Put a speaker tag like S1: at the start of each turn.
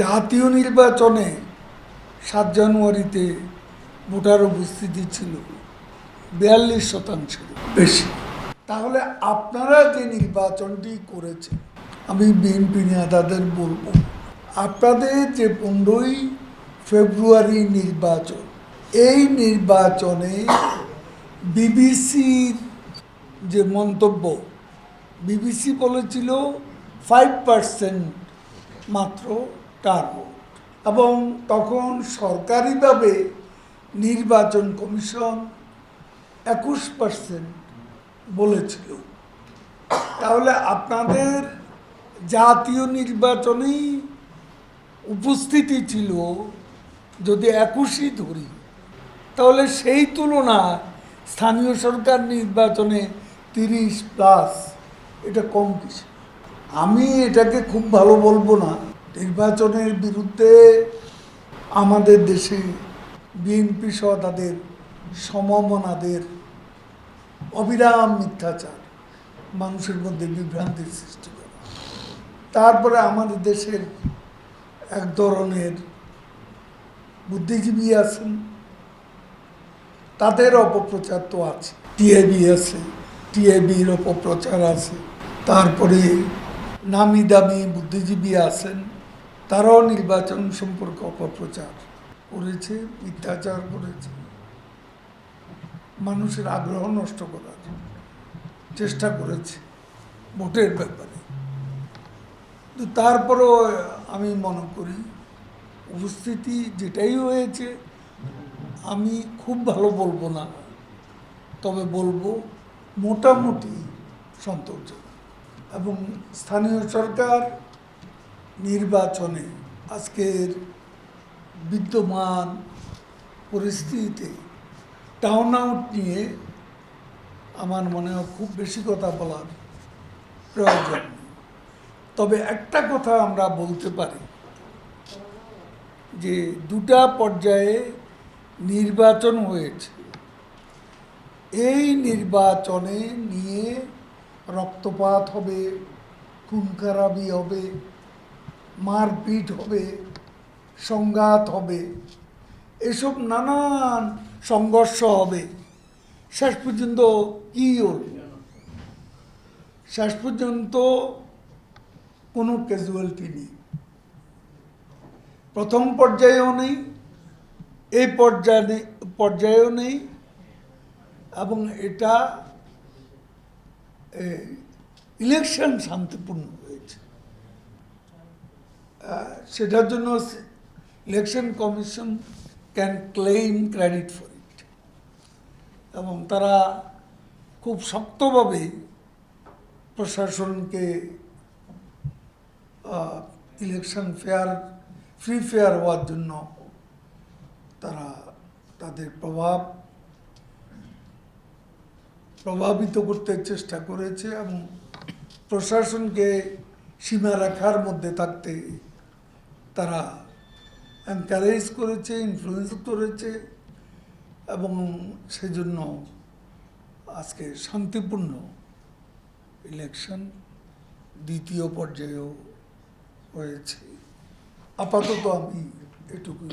S1: জাতীয় নির্বাচনে সাত জানুয়ারিতে ভোটার উপস্থিতি ছিল বিয়াল্লিশ শতাংশ বেশি। তাহলে আপনারা যে নির্বাচনটি করেছেন, আমি বিএনপি নেতাদের বলব, আপনাদের যে পনেরোই ফেব্রুয়ারি নির্বাচন, এই নির্বাচনে বিবিসির যে মন্তব্য, বিবিসি বলেছিল ফাইভ পার্সেন্ট মাত্র টার্গেট এবং তখন সরকারিভাবে নির্বাচন কমিশন একুশ পার্সেন্ট বলেছিল। তাহলে আপনাদের জাতীয় নির্বাচনেই উপস্থিতি ছিল যদি একুশই ধরি, তাহলে সেই তুলনায় স্থানীয় সরকার নির্বাচনে তিরিশ প্লাস, এটা কম কিছু আমি এটাকে খুব ভালো বলব না। নির্বাচনের বিরুদ্ধে আমাদের দেশে বিএনপি সহ তাদের সমমনাদের অবিরাম মিথ্যাচার, মানুষের মধ্যে বিভ্রান্তির সৃষ্টি করে। তারপরে আমাদের দেশের এক ধরনের বুদ্ধিজীবী আছেন, তাদের অপপ্রচার তো আছে। টিএবি আছে, টিএবির অপপ্রচার আছে। তারপরে নামি দামি বুদ্ধিজীবী আছেন তারাও নির্বাচন সম্পর্কে অপপ্রচার করেছে, মিথ্যাচার করেছে। মানুষের আগ্রহ নষ্ট করার চেষ্টা করেছে ভোটের ব্যাপারে। তো তারপরেও আমি মনে করি, উপস্থিতি যেটাই হয়েছে, আমি খুব ভালো বলব না, তবে বলব মোটামুটি সন্তোষজনক। এবং স্থানীয় সরকার নির্বাচনে আজকের বিদ্যমান পরিস্থিতিতে টাউন আউট নিয়ে আমার মনে হয় খুব বেশি কথা বলার প্রয়োজন তবে একটা কথা আমরা বলতে পারি যে দুটা পর্যায়ে নির্বাচন হয়েছে। এই নির্বাচনে নিয়ে রক্তপাত হবে খুন খারাপি হবে মারপিট হবে, সংঘাত হবে, এসব নানান সংঘর্ষ হবে। শেষ পর্যন্ত কী হল? শেষ পর্যন্ত কোনো ক্যাজুয়ালিটি নেই। প্রথম পর্যায়েও নেই, এই পর্যায়ে পর্যায়েও নেই, এবং এটা ইলেকশন শান্তিপূর্ণ হয়েছে। সেটার জন্য election commission can claim credit for it এবং তারা খুব শক্তভাবে প্রশাসনকে ইলেকশন ফেয়ার ফ্রি ফেয়ার হওয়ার জন্য তারা তাদের প্রভাব, প্রভাবিত করতে চেষ্টা করেছে এবং প্রশাসনকে সীমা সীমারেখার মধ্যে থাকতে তারা এনকারেজ করেছে ইনফ্লুয়েন্স করেছে এবং সেজন্য আজকে শান্তিপূর্ণ ইলেকশন দ্বিতীয় পর্যায়েও হয়েছে আপাতত আমি এটুকুই।